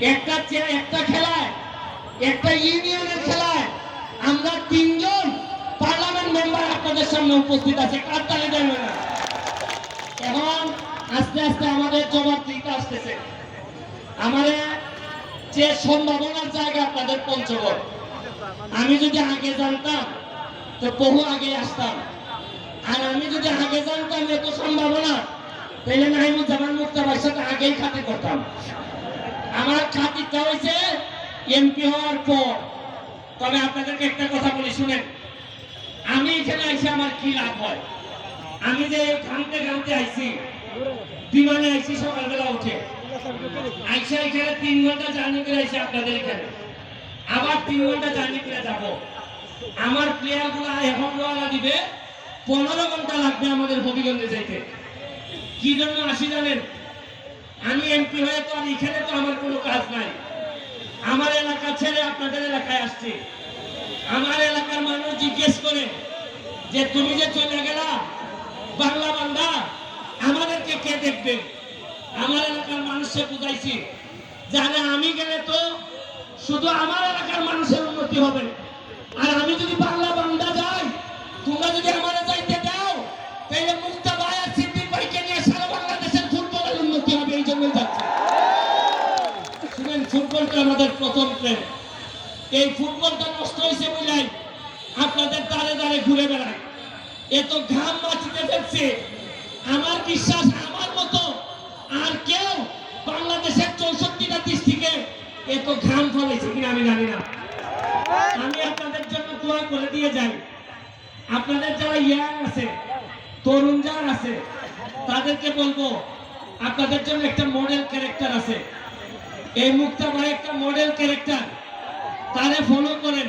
একটা একটা খেলায়, একটা ইউনিয়নের খেলায় আমরা তিনজন পার্লামেন্ট মেম্বার আপনাদের সামনে উপস্থিত আছে। কার তালে দেবে না? এখন আস্তে আস্তে আমাদের জবাব দিতে আসতেছে। আমাদের যে সম্ভাবনার জায়গা আপনাদের পঞ্চগড়। আমি যদি আগে জানতাম, তো বহু আগে আসতাম। আর আমি যদি আগে জানতাম এত সম্ভাবনা, তাহলে নাহিমুজ্জামান মুক্তাবার সাথে আগেই খাতে করতাম। আমার খাতিরটা হয়েছে এমপি হওয়ার পর। তবে আপনাদেরকে একটা কথা বলি, শুনেন। আমি এখানে এসে আমার কি লাভ হয়? আমি যে ঘামতে ঘামতে আইছি, বিমানে আইছি সকালবেলা উঠে। আইসা এখানে তিন ঘণ্টা জার্নি করে আইসি আপনাদের এখানে। আবার তিন ঘণ্টা জার্নি করে যাব। আমার প্লেয়ারগুলো এখন রওনা দিবে, পনেরো ঘণ্টা লাগবে আমাদের হবিগঞ্জে যাইতে। কি জন্য আসি জানেন আমি এমপি হয়ে তো আর এখানে তো আমার কোনো কাজ নাই আমার এলাকা ছেড়ে আপনাদের এলাকায় আসছে। আমার এলাকার মানুষ জিজ্ঞেস করে যে, তুমি যে চলে গেলা, বাংলা বান্ধা আমাদেরকে কে দেখবে? আমার এলাকার মানুষকে বুঝাইছি, জানে আমি গেলে তো শুধু আমার এলাকার মানুষের উন্নতি হবে। আর আমি যদি বাংলা ফুটবলটা আমাদের প্রথম প্রেম। এই ফুটবলটা নষ্ট হয়েছে বুঝলাই আপনাদের দাঁড়ে দাঁড়ে ঘুরে বেড়ায়। এত ঘাম বাঁচিতে ফেলছে। আমার বিশ্বাস, আমার মতো আর কেউ বাংলাদেশের চৌষট্টিটা ডিস্ট্রিক্টে এত ঘাম ফলেছে কিনা আমি জানি না। আমি আপনাদের জন্য দোয়া করে দিয়ে যাই। আপনাদের যারা ইয়াং আছে, তরুণ যারা আছে, তাদেরকে বলব, আপনাদের জন্য একটা মডেল ক্যারেক্টার আছে। এই মুক্তা ভাই একটা মডেল ক্যারেক্টার তারে ফলো করে